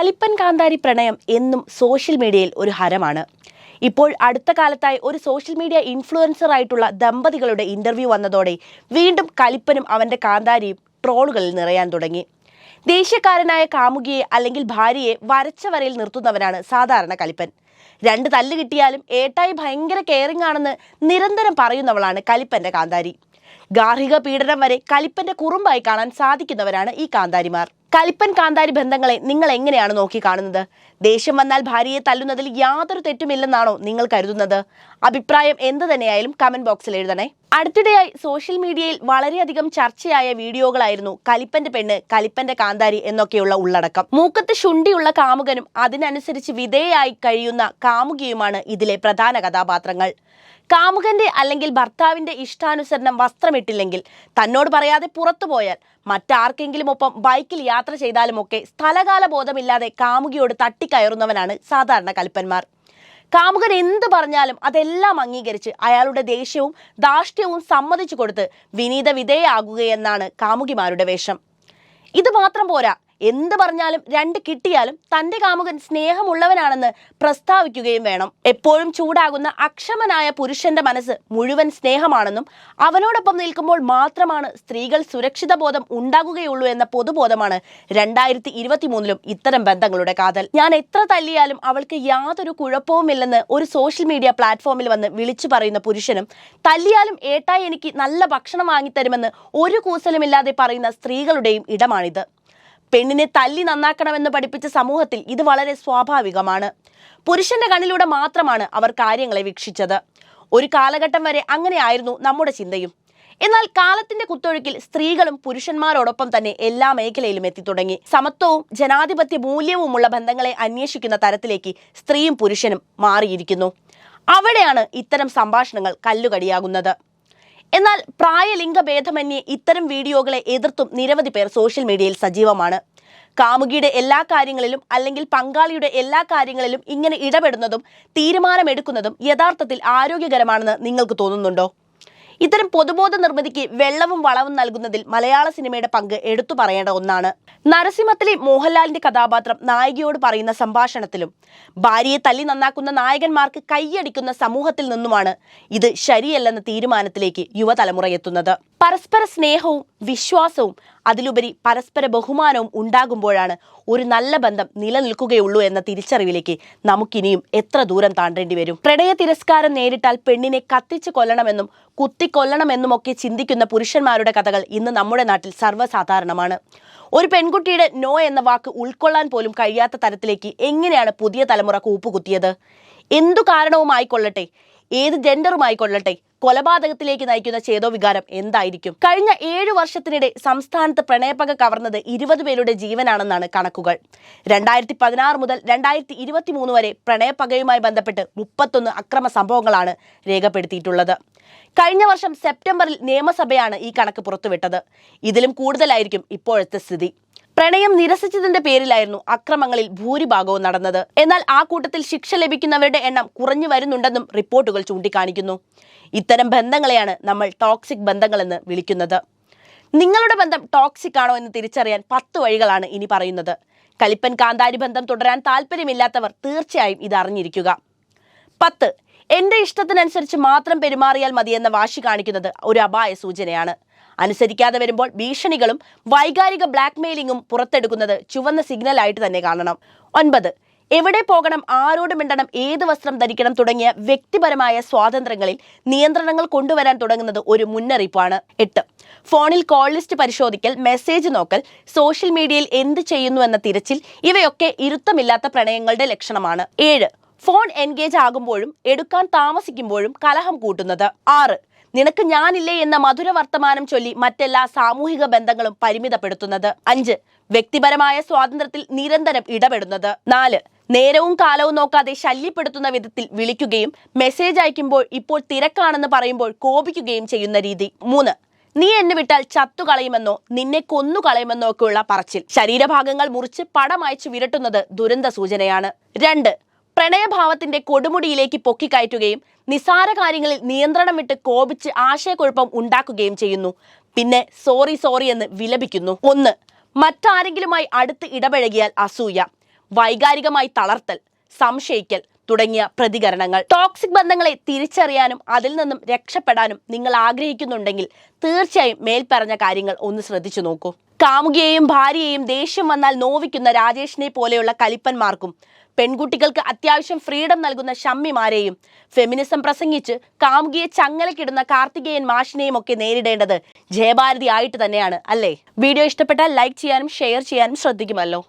കലിപ്പൻ കാന്താരി പ്രണയം എന്നും സോഷ്യൽ മീഡിയയിൽ ഒരു ഹരമാണ്. ഇപ്പോൾ അടുത്ത കാലത്തായി ഒരു സോഷ്യൽ മീഡിയ ഇൻഫ്ലുവൻസർ ആയിട്ടുള്ള ദമ്പതികളുടെ ഇന്റർവ്യൂ വന്നതോടെ വീണ്ടും കലിപ്പനും അവന്റെ കാന്താരിയും ട്രോളുകളിൽ നിറയാൻ തുടങ്ങി. ദേശീയക്കാരനായ കാമുകിയെ അല്ലെങ്കിൽ ഭാര്യയെ വരച്ച വരയിൽ നിർത്തുന്നവനാണ് സാധാരണ കലിപ്പൻ. രണ്ട് തല്ല് കിട്ടിയാലും ഏട്ടായി ഭയങ്കര കെയറിംഗ് ആണെന്ന് നിരന്തരം പറയുന്നവളാണ് കലിപ്പന്റെ കാന്താരി. ഗാർഹിക പീഡനം വരെ കലിപ്പന്റെ കുറുമ്പായി കാണാൻ സാധിക്കുന്നവരാണ് ഈ കാന്താരിമാർ. കലിപ്പൻ കാന്താരി ബന്ധങ്ങളെ നിങ്ങൾ എങ്ങനെയാണ് നോക്കി കാണുന്നത് ദേഷ്യം വന്നാൽ ഭാര്യയെ തല്ലുന്നതിൽ യാതൊരു തെറ്റുമില്ലെന്നാണോ നിങ്ങൾ കരുതുന്നത്? അഭിപ്രായം എന്ത് തന്നെയായാലും കമന്റ് ബോക്സിൽ എഴുതണേ. അടുത്തിടെയായി സോഷ്യൽ മീഡിയയിൽ വളരെയധികം ചർച്ചയായ വീഡിയോകളായിരുന്നു കലിപ്പന്റെ പെണ്ണ് കലിപ്പന്റെ കാന്താരി എന്നൊക്കെയുള്ള ഉള്ളടക്കം. മൂക്കത്ത് ശുണ്ടിയുള്ള കാമുകനും അതിനനുസരിച്ച് വിധേയായി കഴിയുന്ന കാമുകിയുമാണ് ഇതിലെ പ്രധാന കഥാപാത്രങ്ങൾ. കാമുകന്റെ അല്ലെങ്കിൽ ഭർത്താവിന്റെ ഇഷ്ടാനുസരണം വസ്ത്രമിട്ടില്ലെങ്കിൽ തന്നോട് പറയാതെ പുറത്തു പോയാൽ മറ്റാർക്കെങ്കിലും ഒപ്പം ബൈക്കിൽ യാത്ര ചെയ്താലുമൊക്കെ സ്ഥലകാല ബോധമില്ലാതെ കാമുകിയോട് തട്ടിക്കയറുന്നവനാണ് സാധാരണ കൽപ്പന്മാർ കാമുകൻ എന്ത് പറഞ്ഞാലും അതെല്ലാം അംഗീകരിച്ച് അയാളുടെ ദേഷ്യവും ധാർഷ്ട്യവും സമ്മതിച്ചു കൊടുത്ത് വിനീത വിധേയാകുകയെന്നാണ് കാമുകിമാരുടെ വേഷം. ഇത് മാത്രം പോരാ എന്ത് പറഞ്ഞാലും രണ്ട് കിട്ടിയാലും തന്റെ കാമുകൻ സ്നേഹമുള്ളവനാണെന്ന് പ്രസ്താവിക്കുകയും വേണം. എപ്പോഴും ചൂടാകുന്ന അക്ഷമനായ പുരുഷന്റെ മനസ്സ് മുഴുവൻ സ്നേഹമാണെന്നും അവനോടൊപ്പം നിൽക്കുമ്പോൾ മാത്രമാണ് സ്ത്രീകൾ സുരക്ഷിത ബോധം ഉണ്ടാകുകയുള്ളൂ എന്ന പൊതുബോധമാണ് രണ്ടായിരത്തി ഇരുപത്തി മൂന്നിലും ഇത്തരം ബന്ധങ്ങളുടെ കാതൽ. ഞാൻ എത്ര തല്ലിയാലും അവൾക്ക് യാതൊരു കുഴപ്പവുമില്ലെന്ന് ഒരു സോഷ്യൽ മീഡിയ പ്ലാറ്റ്ഫോമിൽ വന്ന് വിളിച്ചു പറയുന്ന പുരുഷനും തല്ലിയാലും ഏട്ടായി എനിക്ക് നല്ല ഭക്ഷണം വാങ്ങിത്തരുമെന്ന് ഒരു കൂസലുമില്ലാതെ പറയുന്ന സ്ത്രീകളുടെയും ഇടമാണിത്. പെണ്ണിനെ തല്ലി നന്നാക്കണമെന്ന് പഠിപ്പിച്ച സമൂഹത്തിൽ ഇത് വളരെ സ്വാഭാവികമാണ്. പുരുഷന്റെ കണ്ണിലൂടെ മാത്രമാണ് അവർ കാര്യങ്ങളെ വീക്ഷിച്ചത്. ഒരു കാലഘട്ടം വരെ അങ്ങനെയായിരുന്നു നമ്മുടെ ചിന്തയും. എന്നാൽ കാലത്തിന്റെ കുത്തൊഴുക്കിൽ സ്ത്രീകളും പുരുഷന്മാരോടൊപ്പം തന്നെ എല്ലാ മേഖലയിലും എത്തിത്തുടങ്ങി സമത്വവും ജനാധിപത്യ മൂല്യവുമുള്ള ബന്ധങ്ങളെ അന്വേഷിക്കുന്ന തരത്തിലേക്ക് സ്ത്രീയും പുരുഷനും മാറിയിരിക്കുന്നു. അവിടെയാണ് ഇത്തരം സംഭാഷണങ്ങൾ കല്ലുകടിയാകുന്നത്. എന്നാൽ പ്രായലിംഗ ഭേദമന്യേ ഇത്തരം വീഡിയോകളെ എതിർത്തും നിരവധി പേർ സോഷ്യൽ മീഡിയയിൽ സജീവമാണ്. കാമുകിയുടെ എല്ലാ കാര്യങ്ങളിലും അല്ലെങ്കിൽ പങ്കാളിയുടെ എല്ലാ കാര്യങ്ങളിലും ഇങ്ങനെ ഇടപെടുന്നതും തീരുമാനമെടുക്കുന്നതും യഥാർത്ഥത്തിൽ ആരോഗ്യകരമാണെന്ന് നിങ്ങൾക്ക് തോന്നുന്നുണ്ടോ? ഇത്തരം പൊതുബോധ നിർമ്മിതിക്ക് വെള്ളവും വളവും നൽകുന്നതിൽ മലയാള സിനിമയുടെ പങ്ക് എടുത്തു പറയേണ്ട ഒന്നാണ്. നരസിംഹത്തിലെ മോഹൻലാലിന്റെ കഥാപാത്രം നായികയോട് പറയുന്ന സംഭാഷണത്തിലും ഭാര്യയെ തല്ലി നന്നാക്കുന്ന നായകന്മാർക്ക് കൈയടിക്കുന്ന സമൂഹത്തിൽ നിന്നുമാണ് ഇത് ശരിയല്ലെന്ന തീരുമാനത്തിലേക്ക് യുവതലമുറ എത്തുന്നത് പരസ്പര സ്നേഹവും വിശ്വാസവും അതിലുപരി പരസ്പര ബഹുമാനവും ഉണ്ടാകുമ്പോഴാണ് ഒരു നല്ല ബന്ധം നിലനിൽക്കുകയുള്ളൂ എന്ന തിരിച്ചറിവിലേക്ക് നമുക്കിനിയും എത്ര ദൂരം താണ്ടേണ്ടി വരും? പ്രണയ തിരസ്കാരം നേരിട്ടാൽ പെണ്ണിനെ കത്തിച്ച് കൊല്ലണമെന്നും കുത്തിക്കൊല്ലണമെന്നുമൊക്കെ ചിന്തിക്കുന്ന പുരുഷന്മാരുടെ കഥകൾ ഇന്ന് നമ്മുടെ നാട്ടിൽ സർവസാധാരണമാണ്. ഒരു പെൺകുട്ടിയുടെ നോ എന്ന വാക്ക് ഉൾക്കൊള്ളാൻ പോലും കഴിയാത്ത തരത്തിലേക്ക് എങ്ങനെയാണ് പുതിയ തലമുറ കൂപ്പുകുത്തിയത് എന്തു കാരണവുമായിക്കൊള്ളട്ടെ? ഏത് ജെൻഡറും ആയിക്കൊള്ളട്ടെ കൊലപാതകത്തിലേക്ക് നയിക്കുന്ന ചേതോ വികാരം എന്തായിരിക്കും? കഴിഞ്ഞ ഏഴു വർഷത്തിനിടെ സംസ്ഥാനത്ത് പ്രണയപ്പക കവർന്നത് ഇരുപത് പേരുടെ ജീവനാണെന്നാണ് കണക്കുകൾ. രണ്ടായിരത്തി പതിനാറ് മുതൽ രണ്ടായിരത്തി ഇരുപത്തി മൂന്ന് വരെ പ്രണയപ്പകയുമായി ബന്ധപ്പെട്ട് മുപ്പത്തൊന്ന് അക്രമ സംഭവങ്ങളാണ് രേഖപ്പെടുത്തിയിട്ടുള്ളത്. കഴിഞ്ഞ വർഷം സെപ്റ്റംബറിൽ നിയമസഭയാണ് ഈ കണക്ക് പുറത്തുവിട്ടത്. ഇതിലും കൂടുതലായിരിക്കും ഇപ്പോഴത്തെ സ്ഥിതി. പ്രണയം നിരസിച്ചതിന്റെ പേരിലായിരുന്നു അക്രമങ്ങളിൽ ഭൂരിഭാഗവും നടന്നത്. എന്നാൽ ആ കൂട്ടത്തിൽ ശിക്ഷ ലഭിക്കുന്നവരുടെ എണ്ണം കുറഞ്ഞു വരുന്നുണ്ടെന്നും റിപ്പോർട്ടുകൾ ചൂണ്ടിക്കാണിക്കുന്നു. ഇത്തരം ബന്ധങ്ങളെയാണ് നമ്മൾ ടോക്സിക് ബന്ധങ്ങളെന്ന് വിളിക്കുന്നത്. നിങ്ങളുടെ ബന്ധം ടോക്സിക് ആണോ എന്ന് തിരിച്ചറിയാൻ പത്ത് വഴികളാണ് ഇനി പറയുന്നത്. കലിപ്പൻ കാന്താരി ബന്ധം തുടരാൻ താല്പര്യമില്ലാത്തവർ തീർച്ചയായും ഇത് അറിഞ്ഞിരിക്കുക. പത്ത് എന്റെ ഇഷ്ടത്തിനനുസരിച്ച് മാത്രം പെരുമാറിയാൽ മതിയെന്ന വാശി കാണിക്കുന്നത് ഒരു അപായ സൂചനയാണ്. അനുസരിക്കാതെ വരുമ്പോൾ ഭീഷണികളും വൈകാരിക ബ്ലാക്ക്മെയിലിംഗും പുറത്തെടുക്കുന്നത് ചുവന്ന സിഗ്നലായിട്ട് തന്നെ കാണണം. ഒൻപത് എവിടെ പോകണം ആരോട് മിണ്ടണം ഏത് വസ്ത്രം ധരിക്കണം തുടങ്ങിയ വ്യക്തിപരമായ സ്വാതന്ത്ര്യങ്ങളിൽ നിയന്ത്രണങ്ങൾ കൊണ്ടുവരാൻ തുടങ്ങുന്നത് ഒരു മുന്നറിയിപ്പാണ്. എട്ട് ഫോണിൽ കോൾ ലിസ്റ്റ് പരിശോധിക്കൽ മെസ്സേജ് നോക്കൽ സോഷ്യൽ മീഡിയയിൽ എന്ത് ചെയ്യുന്നു എന്ന തിരച്ചിൽ ഇവയൊക്കെ ഇരുത്തമില്ലാത്ത പ്രണയങ്ങളുടെ ലക്ഷണമാണ്. ഏഴ് ഫോൺ എൻഗേജ് ആകുമ്പോഴും എടുക്കാൻ താമസിക്കുമ്പോഴും കലഹം കൂട്ടുന്നത്. ആറ് നിനക്ക് ഞാനില്ലേ എന്ന മധുര വർത്തമാനം ചൊല്ലി മറ്റെല്ലാ സാമൂഹിക ബന്ധങ്ങളും പരിമിതപ്പെടുത്തുന്നത്. അഞ്ച് വ്യക്തിപരമായ സ്വാതന്ത്ര്യത്തിൽ നിരന്തരം ഇടപെടുന്നത്. നാല് നേരവും കാലവും നോക്കാതെ ശല്യപ്പെടുത്തുന്ന വിധത്തിൽ വിളിക്കുകയും മെസ്സേജ് അയക്കുമ്പോൾ ഇപ്പോൾ തിരക്കാണെന്ന് പറയുമ്പോൾ കോപിക്കുകയും ചെയ്യുന്ന രീതി. മൂന്ന് നീ എന്നെ വിട്ടാൽ ചത്തുകളയുമെന്നോ നിന്നെ കൊന്നുകളയുമെന്നോ ഒക്കെയുള്ള പറച്ചിൽ. ശരീരഭാഗങ്ങൾ മുറിച്ച് പടമയച്ചു വിരട്ടുന്നത് ദുരന്ത സൂചനയാണ്. രണ്ട് പ്രണയഭാവത്തിന്റെ കൊടുമുടിയിലേക്ക് പൊക്കിക്കയറ്റുകയും നിസാര കാര്യങ്ങളിൽ നിയന്ത്രണം വിട്ട് കോപിച്ച് ആശയക്കുഴപ്പം ഉണ്ടാക്കുകയും ചെയ്യുന്നു. പിന്നെ സോറി സോറി എന്ന് വിലപിക്കുന്നു. ഒന്ന് മറ്റാരെങ്കിലുമായി അടുത്ത് ഇടപഴകിയാൽ അസൂയ വൈകാരികമായി തളർത്തൽ സംശയിക്കൽ തുടങ്ങിയ പ്രതികരണങ്ങൾ. ടോക്സിക് ബന്ധങ്ങളെ തിരിച്ചറിയാനും അതിൽ നിന്നും രക്ഷപ്പെടാനും നിങ്ങൾ ആഗ്രഹിക്കുന്നുണ്ടെങ്കിൽ തീർച്ചയായും മേൽപ്പറഞ്ഞ കാര്യങ്ങൾ ഒന്ന് ശ്രദ്ധിച്ചു നോക്കൂ. കാമുകിയെയും ഭാര്യയെയും ദേഷ്യം വന്നാൽ നോവിക്കുന്ന രാജേഷിനെ പോലെയുള്ള കലിപ്പന്മാർക്കും പെൺകുട്ടികൾക്ക് അത്യാവശ്യം ഫ്രീഡം നൽകുന്ന ഷമ്മിമാരെയും ഫെമിനിസം പ്രസംഗിച്ച് കാമുകിയെ ചങ്ങലക്കിടുന്ന കാർത്തികേയൻ മാഷിനെയും ഒക്കെ നേരിടേണ്ടത് ജയഭാരതി ആയിട്ട് തന്നെയാണ് അല്ലേ? വീഡിയോ ഇഷ്ടപ്പെട്ടാൽ ലൈക്ക് ചെയ്യാനും ഷെയർ ചെയ്യാനും ശ്രദ്ധിക്കുമല്ലോ.